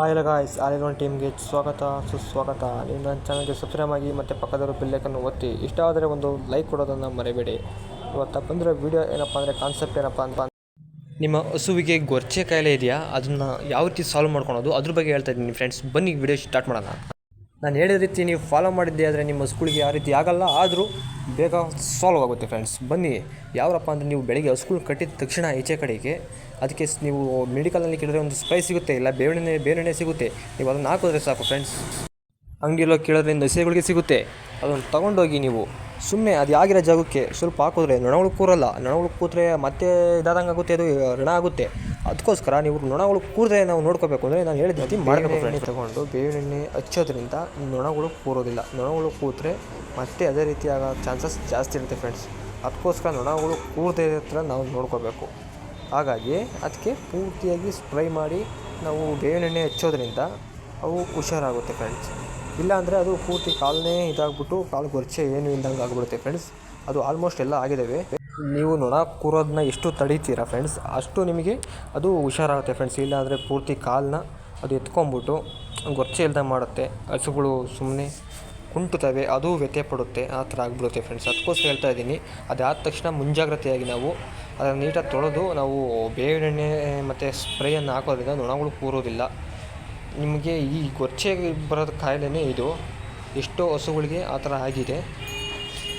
Hi guys ಆಲಿರೋನ್ ಟೀಮ್ಗೆ ಸ್ವಾಗತ, ಸುಸ್ವಾಗತ. ನೀವು ನನ್ನ ಚಾನಲ್ಗೆ ಸಬ್ಸ್ಕ್ರೈಬ್ ಆಗಿ ಮತ್ತು ಪಕ್ಕದವರು ಬೆಲ್ಲೈಕನ್ನು ಒತ್ತಿ. ಇಷ್ಟ ಆದರೆ ಒಂದು ಲೈಕ್ ಕೊಡೋದನ್ನು ಮರಿಬೇಡಿ. ಇವತ್ತು ಬಂದಿರೋ ವಿಡಿಯೋ ಏನಪ್ಪ ಅಂದರೆ ಕಾನ್ಸೆಪ್ಟ್ ಏನಪ್ಪ ಅಂತ ನಿಮ್ಮ ಹಸುವಿಗೆ ಗೊರ್ಚೆ ಕಾಯಿಲೆ ಇದೆಯಾ? ಅದನ್ನು ಯಾವ ರೀತಿ ಸಾಲ್ವ್ ಮಾಡ್ಕೊಳೋದು? ಅದ್ರ ಬಗ್ಗೆ ಹೇಳ್ತಾ ಇದ್ದೀನಿ ಫ್ರೆಂಡ್ಸ್ ಬನ್ನಿ ವಿಡಿಯೋ ಸ್ಟಾರ್ಟ್ ಮಾಡೋಣ. ನಾನು ಹೇಳಿದ ರೀತಿ ನೀವು ಫಾಲೋ ಮಾಡಿದ್ದೆ ಆದರೆ ನಿಮ್ಮ ಸ್ಕೂಲ್ಗೆ ಯಾವ ರೀತಿ ಆಗಲ್ಲ. ಆದರೂ ಬೇಗ ಸಾಲ್ವ್ ಆಗುತ್ತೆ ಫ್ರೆಂಡ್ಸ್ ಬನ್ನಿ, ಯಾವರಪ್ಪ ಅಂದರೆ ನೀವು ಬೆಳಿಗ್ಗೆ ಸ್ಕೂಲ್ ಕಟ್ಟಿದ ತಕ್ಷಣ ಈಚೆ ಕಡೆಗೆ. ಅದಕ್ಕೆ ನೀವು ಮೆಡಿಕಲ್ನಲ್ಲಿ ಕೇಳಿದ್ರೆ ಒಂದು ಸ್ಪ್ರೈ ಸಿಗುತ್ತೆ, ಇಲ್ಲ ಬೇವಿನ ಬೇರೆಣ್ಣೆ ಸಿಗುತ್ತೆ. ನೀವು ಅದನ್ನು ಹಾಕಿದ್ರೆ ಸಾಕು ಫ್ರೆಂಡ್ಸ್ ಅಂಗಡಿಯಲ್ಲೋ ಕೇಳೋದ್ರಿಂದ ಹಸಿಗಳಿಗೆ ಸಿಗುತ್ತೆ. ಅದನ್ನು ತೊಗೊಂಡೋಗಿ ನೀವು ಸುಮ್ಮನೆ ಅದು ಆಗಿರೋ ಜಾಗಕ್ಕೆ ಸ್ವಲ್ಪ ಹಾಕಿದ್ರೆ ನೊಣಗಳು ಕೂರಲ್ಲ. ನೊಣಗಳು ಕೂತ್ರೆ ಮತ್ತೆ ಇದಾದಂಗೆ ಆಗುತ್ತೆ ಅದು ರಣ ಆಗುತ್ತೆ. ಅದಕ್ಕೋಸ್ಕರ ನೀವು ನೊಣಗಳು ಕೂರದೆ ನಾವು ನೋಡ್ಕೋಬೇಕು ಅಂದರೆ ನಾನು ಹೇಳಿದ ರೀತಿ ಮಾಡಬೇಕು ಎಣ್ಣೆ ತಗೊಂಡು ಬೇವಿನ ಎಣ್ಣೆ ಹಚ್ಚೋದ್ರಿಂದ ನೊಣಗಳು ಕೂರೋದಿಲ್ಲ. ನೊಣಗಳು ಕೂತ್ರೆ ಮತ್ತೆ ಅದೇ ರೀತಿಯಾಗ ಚಾನ್ಸಸ್ ಜಾಸ್ತಿ ಇರುತ್ತೆ ಫ್ರೆಂಡ್ಸ್ ಅದಕ್ಕೋಸ್ಕರ ನೊಣಗಳು ಕೂರದೇ ಹತ್ರ ನಾವು ನೋಡ್ಕೋಬೇಕು. ಹಾಗಾಗಿ ಅದಕ್ಕೆ ಪೂರ್ತಿಯಾಗಿ ಸ್ಪ್ರೈ ಮಾಡಿ ನಾವು ಬೇವಿನ ಎಣ್ಣೆ ಹಚ್ಚೋದ್ರಿಂದ ಅವು ಹುಷಾರಾಗುತ್ತೆ ಫ್ರೆಂಡ್ಸ್ ಇಲ್ಲಾಂದರೆ ಅದು ಪೂರ್ತಿ ಕಾಲನೇ ಇದಾಗ್ಬಿಟ್ಟು ಕಾಲು ಗೊರ್ಚೆ ಏನು ಇಲ್ದಂಗೆ ಆಗಿಬಿಡುತ್ತೆ ಫ್ರೆಂಡ್ಸ್ ಅದು ಆಲ್ಮೋಸ್ಟ್ ಎಲ್ಲ ಆಗಿದ್ದಾವೆ ನೀವು ನೊಣ ಕೂರೋದನ್ನ ಎಷ್ಟು ತಡೀತೀರಾ ಫ್ರೆಂಡ್ಸ್ ಅಷ್ಟು ನಿಮಗೆ ಅದು ಹುಷಾರಾಗುತ್ತೆ ಫ್ರೆಂಡ್ಸ್ ಇಲ್ಲಾಂದರೆ ಪೂರ್ತಿ ಕಾಲನ್ನ ಅದು ಎತ್ಕೊಂಬಿಟ್ಟು ಗೊರ್ಚೆ ಇಲ್ಲದೆ ಮಾಡುತ್ತೆ. ಹಸುಗಳು ಸುಮ್ಮನೆ ಕುಂಟುತ್ತವೆ, ಅದು ವ್ಯತ್ಯೆ ಪಡುತ್ತೆ ಆ ಥರ ಆಗಿಬಿಡುತ್ತೆ ಫ್ರೆಂಡ್ಸ್ ಅದಕ್ಕೋಸ್ಕರ ಹೇಳ್ತಾ ಇದ್ದೀನಿ, ಅದಾದ ತಕ್ಷಣ ಮುಂಜಾಗ್ರತೆಯಾಗಿ ನಾವು ಅದನ್ನು ನೀಟಾಗಿ ತೊಳೆದು ನಾವು ಬೇವಿನ ಎಣ್ಣೆ ಮತ್ತು ಸ್ಪ್ರೇಯನ್ನು ಹಾಕೋದ್ರಿಂದ ನೊಣಗಳು ಕೂರೋದಿಲ್ಲ. ನಿಮಗೆ ಈ ಗೊರ್ಚೆ ಬರೋದು ಕಾಯಿಲೆನೇ ಇದು. ಎಷ್ಟೋ ಹಸುಗಳಿಗೆ ಆ ಥರ ಆಗಿದೆ.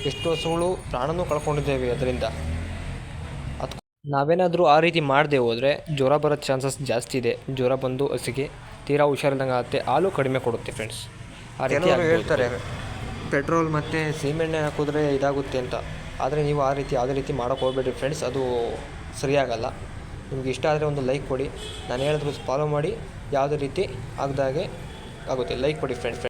ಎಷ್ಟೋ ಹಸುಗಳು ಪ್ರಾಣನೂ ಕಳ್ಕೊಂಡಿದ್ದೇವೆ ಅದರಿಂದ. ಅದು ನಾವೇನಾದರೂ ಆ ರೀತಿ ಮಾಡದೆ ಹೋದರೆ ಜ್ವರ ಬರೋ ಚಾನ್ಸಸ್ ಜಾಸ್ತಿ ಇದೆ. ಜ್ವರ ಬಂದು ಹಸಿಗೆ ತೀರಾ ಹುಷಾರಿಲ್ಲದಂಗೆ ಆಗುತ್ತೆ ಹಾಲು ಕಡಿಮೆ ಕೊಡುತ್ತೆ ಫ್ರೆಂಡ್ಸ್ ಆ ರೀತಿ ಹೇಳ್ತಾರೆ ಪೆಟ್ರೋಲ್ ಮತ್ತು ಸೀಮೆಣ್ಣೆ ಹಾಕಿದ್ರೆ ಇದಾಗುತ್ತೆ ಅಂತ. ಆದರೆ ನೀವು ಆ ರೀತಿ ಯಾವುದೇ ರೀತಿ ಮಾಡೋಕ್ಕೆ ಹೋಗ್ಬೇಡ್ರಿ ಫ್ರೆಂಡ್ಸ್ ಅದು ಸರಿಯಾಗಲ್ಲ. ನಿಮ್ಗೆ ಇಷ್ಟ ಆದರೆ ಒಂದು ಲೈಕ್ ಕೊಡಿ. ನಾನು ಹೇಳಿದ್ರು ಫಾಲೋ ಮಾಡಿ. ಯಾವುದೇ ರೀತಿ ಆಗದಾಗೆ ಆಗುತ್ತೆ. ಲೈಕ್ ಕೊಡಿ ಫ್ರೆಂಡ್ಸ್